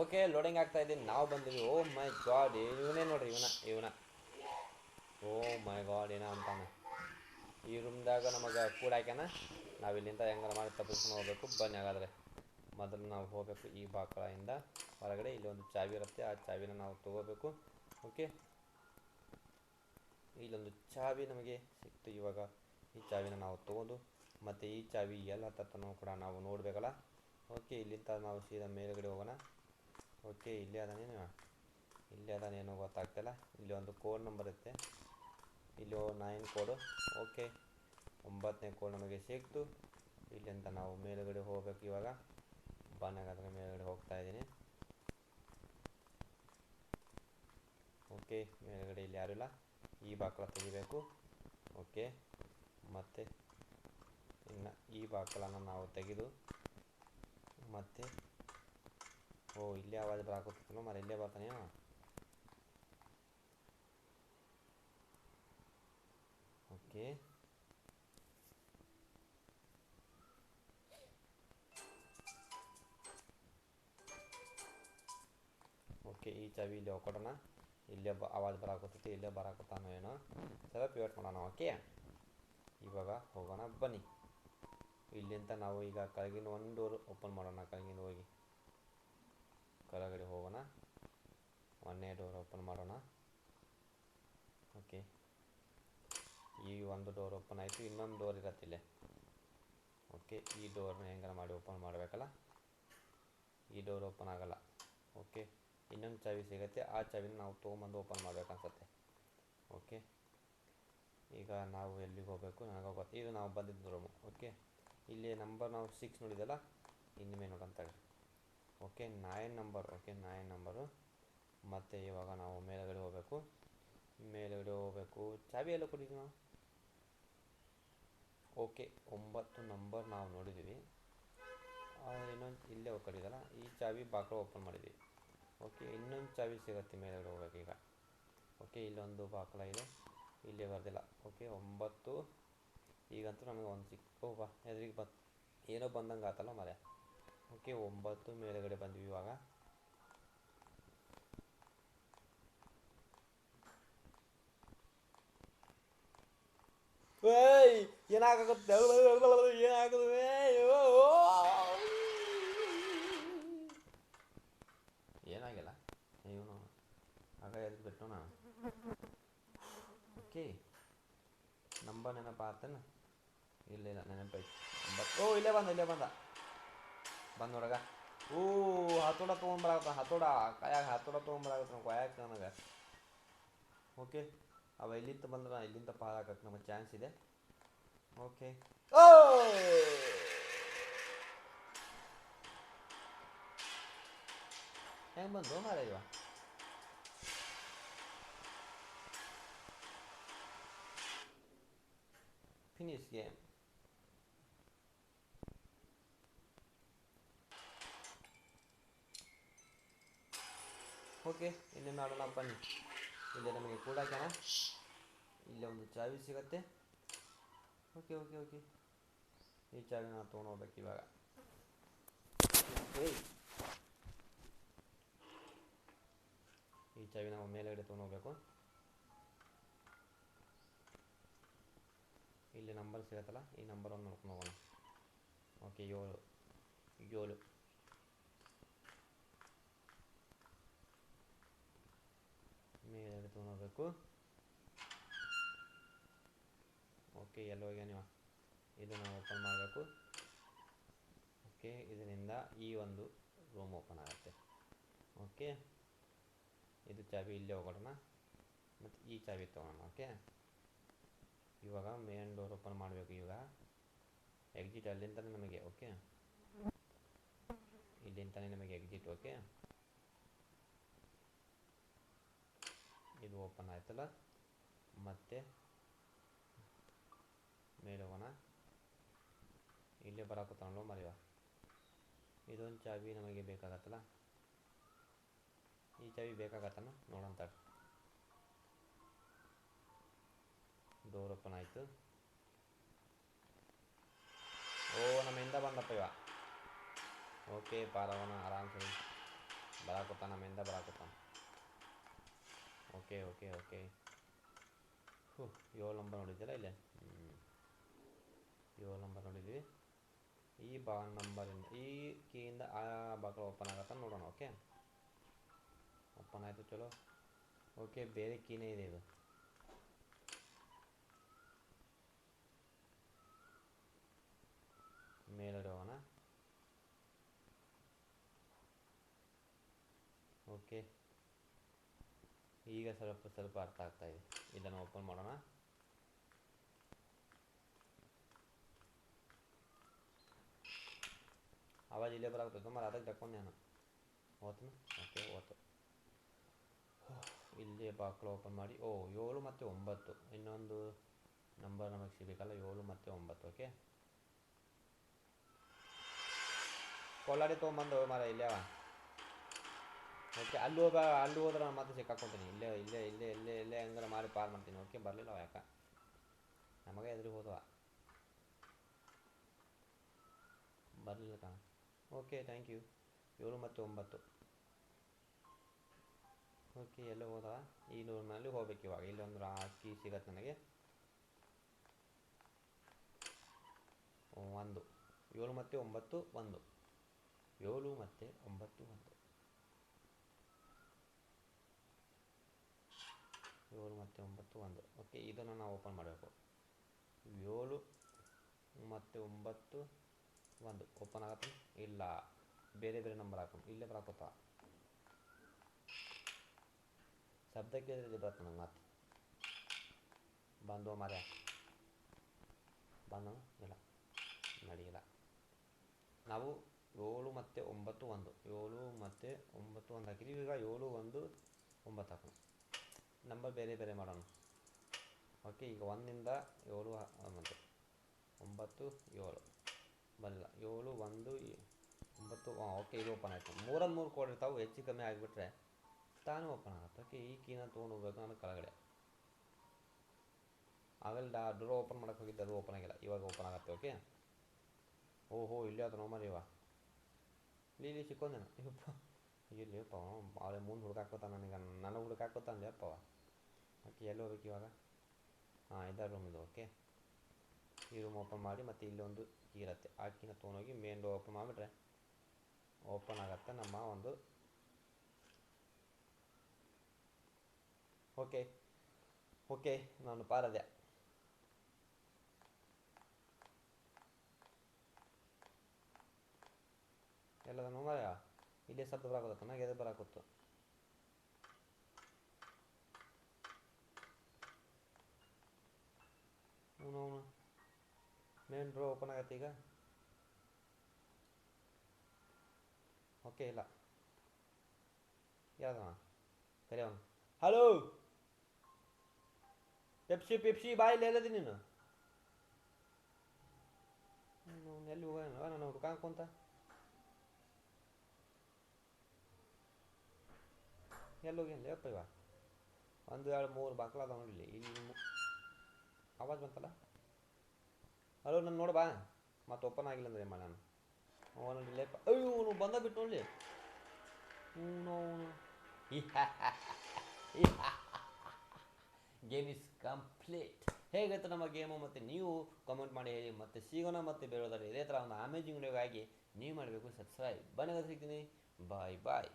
Okay loading ಆಗ್ತಾ ಇದ್ದೀನಿ. ನಾವು ಬಂದಿವಿ. ಓ ಮೈ ಗಾಡ್ ಇವನೇ ನೋಡ್ರಿ, ಇವನ ಇವನ. ಓ ಮೈ ಗಾಡ್ ಏನ ಅಂತಾನೆ. ಈ ರೂಮ್ದಾಗ ನಮಗೆ ಕೂಡ ಹಾಕ್ಯಾನ. ನಾವು ಇಲ್ಲಿಂದ ಹೆಂಗಾರ ಮಾಡಿ ತಪ್ಪಿಸ್ಕೊಂಡು ಹೋಗ್ಬೇಕು. ಬನ್ನಿ ಹಾಗಾದ್ರೆ. ಮೊದಲು ನಾವು ಹೋಗಬೇಕು ಈ ಬಾಕಳಿಂದ ಹೊರಗಡೆ ಇಲ್ಲಿ ಒಂದು ಚಾವಿ ಇರುತ್ತೆ. ಆ ಚಾವಿನ ನಾವು ತಗೋಬೇಕು. ಓಕೆ ಇಲ್ಲೊಂದು ಚಾವಿ ನಮಗೆ ಸಿಕ್ತು ಇವಾಗ. ಈ ಚಾವಿನ ನಾವು ತಗೊಂಡು, ಮತ್ತು ಈ ಚಾವಿ ಎಲ್ಲ ತತ್ತನೂ ಕೂಡ ನಾವು ನೋಡಬೇಕಲ್ಲ. ಓಕೆ ಇಲ್ಲಿಂದ ನಾವು ಸೀದಾ ಮೇಲ್ಗಡೆ ಹೋಗೋಣ. ಓಕೆ, ಇಲ್ಲೇ ಅದಾನೇನು ಇಲ್ಲೇ ಅದಾನೇನು ಗೊತ್ತಾಗ್ತಿಲ್ಲ. ಇಲ್ಲಿ ಒಂದು ಕೋಡ್ ನಂಬರ್ ಇರುತ್ತೆ ಇಲ್ಲಿ ನೈನ್ ಕೋಡು ಓಕೆ, ಒಂಬತ್ತನೇ ಕೋಡ್ ನಮಗೆ ಸಿಕ್ತು. ಇಲ್ಲಿಂದ ನಾವು ಮೇಲುಗಡೆ ಹೋಗ್ಬೇಕು ಇವಾಗ. ಬಾನಗಾದ್ರೆ ಮೇಲುಗಡೆ ಹೋಗ್ತಾ ಇದ್ದೀನಿ. ಓಕೆ, ಮೇಲುಗಡೆ ಇಲ್ಲಿ ಯಾರೂ ಇಲ್ಲ? ಈ ಬಾಕಲ ತೆಗಿಬೇಕು. ಓಕೆ, ಮತ್ತು ಇನ್ನು ಈ ಬಾಕಲನ್ನು ನಾವು ತೆಗೆದು, ಮತ್ತೆ ಓ, ಇಲ್ಲೇ ಆವಾಜ್ ಬರಾಕತ್ತಿಲ್ಲ ಮರ ಇಲ್ಲೇ ಬರ್ತಾನೆ. ಓಕೆ. ಓಕೆ, ಈ ಚಾವಿ ಇಲ್ಲಿ ಹೋಗ್ಕೊಡೋಣ ಇಲ್ಲೇ ಬ, ಆವಾಜ್ ಬರಾಕತ್ತೈತಿ ಇಲ್ಲೇ ಬರಾಕತ್ತಾನೋ ಏನೋ. ಸ್ವಲ್ಪ ವೇಟ್ ಮಾಡೋಣ, ಓಕೆ. ಇವಾಗ ಹೋಗೋಣ, ಬನ್ನಿ. ಇಲ್ಲಿಂದ ನಾವು ಈಗ ಕೆಳಗಿನ ಒಂದು ಡೋರ್ ಓಪನ್ ಮಾಡೋಣ ಕೆಳಗಿನ ಹೋಗಿ. ಕೆಳಗಡೆ ಹೋಗೋಣ. ಒಂದನೇ ಡೋರ್ ಓಪನ್ ಮಾಡೋಣ. ಓಕೆ ಈ ಒಂದು ಡೋರ್ ಓಪನ್ ಆಯಿತು, ಇನ್ನೊಂದು ಡೋರ್ ಇರತ್ತೆ ಇಲ್ಲೇ. ಓಕೆ ಈ ಡೋರ್ನ ಹೆಂಗಾರ ಮಾಡಿ ಓಪನ್ ಮಾಡಬೇಕಲ್ಲ? ಈ ಡೋರ್ ಓಪನ್ ಆಗಲ್ಲ. ಓಕೆ ಇನ್ನೊಂದು ಚಾವಿ ಸಿಗುತ್ತೆ, ಆ ಚಾವಿನ ನಾವು ತೊಗೊಂಬಂದು ಓಪನ್ ಮಾಡ್ಬೇಕನ್ಸತ್ತೆ ಓಕೆ ಈಗ ನಾವು ಎಲ್ಲಿಗೆ ಹೋಗಬೇಕು? ನನಗೆ ಗೊತ್ತು ಇದು ನಾವು ಬಂದಿದ್ದು ರೂಮು ಓಕೆ ಇಲ್ಲಿ ನಂಬರ್ ನಾವು ಸಿಕ್ಸ್ ನೋಡಿದಲ್ಲ ಇನ್ನೊಮ್ಮೆ ನೋಡೋಣ ತಗೊಳ್ಳಿ. Okay nine number, okay nine number. ಮತ್ತು ಇವಾಗ ನಾವು ಮೇಲುಗಡೆ ಹೋಗಬೇಕು. ಮೇಲುಗಡೆ ಹೋಗಬೇಕು. ಚಾವಿ ಎಲ್ಲ ಕೊಟ್ಟಿದ್ದೀವಿ ನಾವು ಓಕೆ, ಒಂಬತ್ತು ನಂಬರ್ ನಾವು ನೋಡಿದ್ದೀವಿ. ಇನ್ನೊಂದು ಇಲ್ಲೇ ಹೋಗಿದ್ದಲ್ಲ ಈ ಚಾವಿ ಬಾಗಿಲು ಓಪನ್ ಮಾಡಿದ್ವಿ. ಓಕೆ, ಇನ್ನೊಂದು ಚಾವಿ ಸಿಗುತ್ತೆ ಮೇಲುಗಡೆ ಈಗ. ಓಕೆ, ಇಲ್ಲೊಂದು ಬಾಕಲ ಇದೆ. ಇಲ್ಲೇ ಬರ್ದಿಲ್ಲ. ಓಕೆ, ಒಂಬತ್ತು. ಈಗಂತೂ ನಮಗೆ ಒಂದು ಸಿಕ್ಕು ಬಾ, ಎದುರಿಗೆ ಬತ್ ಏನೋ ಬಂದಂಗೆ ಆತಲ್ಲ ಮರೆ ಓಕೆ, ಒಂಬತ್ತು ಮೇಲುಗಡೆ ಬಂದ್ವಿ ಇವಾಗ. ಏಯ್, ಏನಾಗುತ್ತೆ? ಏನಾಗುತ್ತೆ ಏನಾಗಿಲ್ಲ. ಇವನು ಆಗ ಎದ್ದು ಬಿಟ್ಟು ನಾನು ಓಕೆ, ನಂಬರ್ ನೆನಪಾತನ ಇಲ್ಲ ಇಲ್ಲ ನೆನಪಾಯ್ತು ಓ, ಇಲ್ಲೇ ಬಂದ ಇಲ್ಲೇ ಬಂದ. ಬಂದ ನೋಡಗ ಓ ಹತೋಡ ತೊಗೊಂಬರಾಗತ್ತ ಹತೋಡ. ಕಾಯಾಗ ಹತೋಡ ತೊಗೊಂಬರಾಗತ್ತ ಕಾಯಾಗ ನನಗೆ. ಓಕೆ, ಅವ ಇಲ್ಲಿಂದ ಬಂದ್ರೆ ಇಲ್ಲಿಂದ ಪಾಲಾಗಕ್ಕೆ ನಮಗೆ ಚಾನ್ಸ್ ಇದೆ. ಓಕೆ. ಓ! ಹೆಂಗೆ ಬಂದು ಮಾರ ಇವ? ಫಿನಿಶ್ ಗೇಮ್ ಓಕೆ ಇನ್ನೇನು ಮಾಡೋಣ ಬನ್ನಿ ಇಲ್ಲಿ ನಮಗೆ ಕೂಡ ಇಲ್ಲೇ ಒಂದು ಚಾವಿ ಸಿಗತ್ತೆ. Okay okay okay. ಈ ಚಾವಿ ನಾನು ತೊಗೊಂಡು ಹೋಗ್ಬೇಕು ಇವಾಗ. ಈ ಚಾವಿ ನಾವು ಮೇಲೆಗಡೆ ತೊಗೊಂಡು ಹೋಗ್ಬೇಕು. ಇಲ್ಲಿ ನಂಬರ್ ಸಿಗತ್ತಲ್ಲ, ಈ ನಂಬರನ್ನು ನೋಡ್ಕೊಂಡು ಹೋಗೋಣ. ಓಕೆ, ಏಳು. ಏಳು. ಹೋಗ್ಬೇಕು ಓಕೆ ಎಲ್ಲಿ ಇದು ನೀವು ಓಪನ್ ಮಾಡಬೇಕು. ಓಕೆ ಇದರಿಂದ ಈ ಒಂದು ರೂಮ್ ಓಪನ್ ಆಗುತ್ತೆ. ಓಕೆ ಇದು ಚಾವಿ ಇಲ್ಲೇ ಹೋಗೋಣ. ಮತ್ತು ಈ ಚಾವಿ ತೊಗೊಳೋಣ ಓಕೆ ಇವಾಗ ಮೇನ್ ಡೋರ್ ಓಪನ್ ಮಾಡಬೇಕು ಈಗ. ಎಕ್ಸಿಟ್ ಅಲ್ಲಿಂದ ನಮಗೆ ಓಕೆ ಇಲ್ಲಿಂದಲೇ ನಮಗೆ ಎಕ್ಸಿಟ್ ಓಕೆ ಇದು ಓಪನ್ ಆಯ್ತಲ್ಲ? ಮತ್ತೆ ಮೇಲೆ ಹೋಗೋಣ ಇಲ್ಲೇ ಬರಾಕತ್ತಾನೋ ಮರಿವ ಇದೊಂದು ಚಾವಿ ನಮಗೆ ಬೇಕಾಗತ್ತಲ್ಲ? ಈ ಚಾವಿ ಬೇಕಾಗತ್ತನ? ನೋಡೋಣ ತಡ್ರಿ ಡೋರ್ ಓಪನ್ ಆಯಿತು. ಓ, ನಮ್ಮ ಹಿಂದೆ ಬಂದಪ್ಪ ಇವ. ಓಕೆ ಪಾರವನ ಆರಾಮ್ಸೆ ಬರಾಕತ್ತಾನ ನಮ್ಮಿಂದ ಬರಾಕತ್ತಾನ ಓಕೆ ಓಕೆ ಓಕೆ ಹ್ಞೂ ಏಳು ನಂಬರ್ ನೋಡಿದ್ದೀರ ಇಲ್ಲೇ? ಹ್ಞೂ ಏಳು ನಂಬರ್ ನೋಡಿದ್ವಿ ಈ ಬಾ ನಂಬರಿಂದ ಈ ಕೀಯಿಂದ ಆ ಬಾಗಿಲು ಓಪನ್ ಆಗತ್ತ ನೋಡೋಣ ಓಕೆ ಓಪನ್ ಆಯಿತು, ಚಲೋ. ಓಕೆ ಬೇರೆ ಕೀನೇ ಇದೆ ಇದು. ಮೇಲಡೆ ಹೋಗೋಣ. ಓಕೆ ಈಗ ಸ್ವಲ್ಪ ಸ್ವಲ್ಪ ಅರ್ಥ ಆಗ್ತಾ ಇದೆ. ಇದನ್ನು ಓಪನ್ ಮಾಡೋಣ. ಆವಾಜ್ ಇಲ್ಲೇ ಬರಾಗ್ತದೆ ಮರ ಅದಕ್ಕೆ ತಕ್ಕೊಂಡೆ ನಾನು. ಓದ್ತೀನಿ? ಓಕೆ ಓತು ಇಲ್ಲಿ ಬಾಕ್ಲು ಓಪನ್ ಮಾಡಿ. ಓ, ಏಳು ಮತ್ತು ಒಂಬತ್ತು. ಇನ್ನೊಂದು ನಂಬರ್ ನಮಗೆ ಸಿಗಬೇಕಲ್ಲ, ಏಳು ಮತ್ತು ಒಂಬತ್ತು, ಓಕೆ? ಕೊಲ್ಲಾಡಿ ತೊಗೊಂಬಂದು ಮರ ಇಲ್ಲೇ ಅವ ಓಕೆ ಅಲ್ಲಿ ಹೋಗ ಅಲ್ಲಿ ಹೋದ್ರೆ ನಾನು ಮತ್ತೆ ಸಿಕ್ಕಾಕೊಳ್ತೀನಿ ಇಲ್ಲೇ ಇಲ್ಲೇ ಇಲ್ಲೇ ಇಲ್ಲೇ ಇಲ್ಲೇ ಹೆಂಗಾರ ಮಾರಿ ಪಾರ್ ಮಾಡ್ತೀನಿ. ಓಕೆ ಬರಲಿಲ್ಲ ಅವ ಯಾಕ? ನಮಗೆ ಎದುರು ಹೋದವ. ಬರಲಿಲ್ಲ ಕಾಣ. ಓಕೆ ಥ್ಯಾಂಕ್ ಯು ಏಳು ಮತ್ತು ಒಂಬತ್ತು ಓಕೆ ಎಲ್ಲ ಹೋದವ? ಈ ನೂರಿನಲ್ಲಿ ಹೋಗ್ಬೇಕು ಇವಾಗ. ಇಲ್ಲೊಂದು ಅಕ್ಕಿ ಸಿಗತ್ತೆ ನನಗೆ. ಒಂದು. ಏಳು ಮತ್ತು ಒಂಬತ್ತು ಒಂದು. ಏಳು ಮತ್ತು ಒಂಬತ್ತು ಒಂದು. ಏಳು ಮತ್ತು ಒಂಬತ್ತು ಒಂದು. ಓಕೆ ಇದನ್ನು ನಾವು ಓಪನ್ ಮಾಡಬೇಕು. ಏಳು ಮತ್ತು ಒಂಬತ್ತು ಒಂದು. ಓಪನ್ ಆಗತ್ತೆ? ಇಲ್ಲ. ಬೇರೆ ಬೇರೆ ನಂಬರ್ ಹಾಕೊಂಡು ಇಲ್ಲೇ ಬರಾಕೋತ ಶಬ್ದ ಕೇಳಿದ್ರೆ ಬರುತ್ತೆ ನಂಗೆ ಮತ್ತೆ. ಬಂದು ಮರ್ಯ ಬಂದ ಇಲ್ಲ. ನಡೆಯಿಲ್ಲ. ನಾವು ಏಳು ಮತ್ತು ಒಂಬತ್ತು ಒಂದು. ಏಳು ಮತ್ತು ಒಂಬತ್ತು ಒಂದು ಹಾಕಿದ್ದೀವಿ. ಈಗ ಏಳು ಒಂದು, ಒಂಬತ್ತು ಹಾಕೋಣ. ನಂಬರ್ ಬೇರೆ ಬೇರೆ ಮಾಡೋಣ. ಓಕೆ ಈಗ ಒಂದಿಂದ ಏಳು ಮತ್ತು ಒಂಬತ್ತು ಏಳು. ಬಂದಿಲ್ಲ ಏಳು, ಒಂದು ಒಂಬತ್ತು ಹಾಂ ಓಕೆ ಇದು ಓಪನ್ ಆಯಿತು. ಮೂರಲ್ಲಿ ಮೂರು ಕೋಡ್ ಇರ್ತಾವೆ, ಹೆಚ್ಚು ಕಮ್ಮಿ ಆಗಿಬಿಟ್ರೆ ತಾನೇ ಓಪನ್ ಆಗುತ್ತೆ. ಓಕೆ ಈ ಕೀನ ತೊಗೊಂಡು ಹೋಗ್ಬೇಕು ನಾನು ಕೆಳಗಡೆ. ಆಗಲ್ಲ, ಡಾ ಡೋರ್ ಓಪನ್ ಮಾಡೋಕ್ಕೆ ಹೋಗಿದ್ದೆ, ಅದು ಓಪನ್ ಆಗಿಲ್ಲ. ಇವಾಗ ಓಪನ್ ಆಗುತ್ತೆ ಓಕೆ ಓಹೋ, ಇಲ್ಲಿ ಅದು ನೋಮರ್ ಇವ? ಇಲ್ಲಿ ಇಲ್ಲಿ ಸಿಕ್ಕೊಂದೇನು ಇಪ್ಪ ಇಲ್ಲಿ ಅಪ್ಪ ಮುಂದೆ ಹುಡುಕಾಕೋತ ನನಗೆ. ನನಗೆ ಹುಡುಕಾಕೋತಾನೆ ಅಪ್ಪವ ಓಕೆ, ಎಲ್ಲಿ ಹೋಗ್ಬೇಕು ಇವಾಗ? ಹಾಂ ಇದ್ದ ರೂಮ್ ಇದು ಓಕೆ ಈ ರೂಮ್ ಓಪನ್ ಮಾಡಿ ಮತ್ತು ಇಲ್ಲೊಂದು ಕೀ ಇರುತ್ತೆ. ಆ ಕೀನ ತೊಗೊಂಡೋಗಿ ಮೇನ್ ಡೋರ್ ಓಪನ್ ಮಾಡಿಬಿಟ್ರೆ ಓಪನ್ ಆಗತ್ತೆ ನಮ್ಮ ಒಂದು ಓಕೆ ಓಕೆ ನಾನು ಪಾರದೆ ಎಲ್ಲದ ಮರ ಇಲ್ಲೇ ಶಬ್ದ ಬರಾಕತ್ತ ನನಗೆ ಎದು ಬರಾಕತ್ತು ಅವನು ಅವನು ಮೇನ್ ಡ್ರೋ ಓಪನ್ ಆಗತ್ತೆ ಈಗ ಓಕೆ ಇಲ್ಲ ಯಾವ್ದವ ಕರಿ ಅವನು ಹಲೋ ಪೆಪ್ಸಿ ಪೆಪ್ಸಿ ಬಾಯಿ ಎಲ್ಲದಿ ನೀನು ಎಲ್ಲಿ ಹೋಗೋಣ ನಾನು ಹುಡ್ಕಾಕೊಂತ ಎಲ್ಲಿ ಹೋಗಿ ಯಪ್ಪ ಇವ ಒಂದು ಎರಡು ಮೂರು ಬಾಕ್ಲ ಅದಾವ ಇಲ್ಲಿ ಇಲ್ಲಿ ಆವಾಜ್ ಬಂತಲ್ಲ ಹಲೋ ನಾನು ನೋಡು ಬಾ. ಮತ್ತೆ ಓಪನ್ ಆಗಿಲ್ಲ ಅಂದ್ರೆ ಮಾಡಿ ನಾನು? ಅವನು ಅಯ್ಯೋ, ಅವನು ಬಂದ ಬಿಟ್ಟು ನೋಡಲಿ. ಹ್ಞೂ ಗೇಮ್ ಇಸ್ ಕಂಪ್ಲೀಟ್ ಹೇಗಾಯ್ತು ನಮ್ಮ ಗೇಮು ಮತ್ತು ನೀವು ಕಮೆಂಟ್ ಮಾಡಿ ಹೇಳಿ, ಮತ್ತೆ ಸಿಗೋಣ ಮತ್ತೆ ಬೇರೆ ಇದೇ ಥರ ಒಂದು ಅಮೇಜಿಂಗ್ ವಿಡಿಯೋಗಾಗಿ ನೀವು ಮಾಡಬೇಕು ಸಬ್ಸ್ಕ್ರೈಬ್ ಬನ್ನಿ ಸಿಗ್ತೀನಿ. ಬಾಯ್ ಬಾಯ್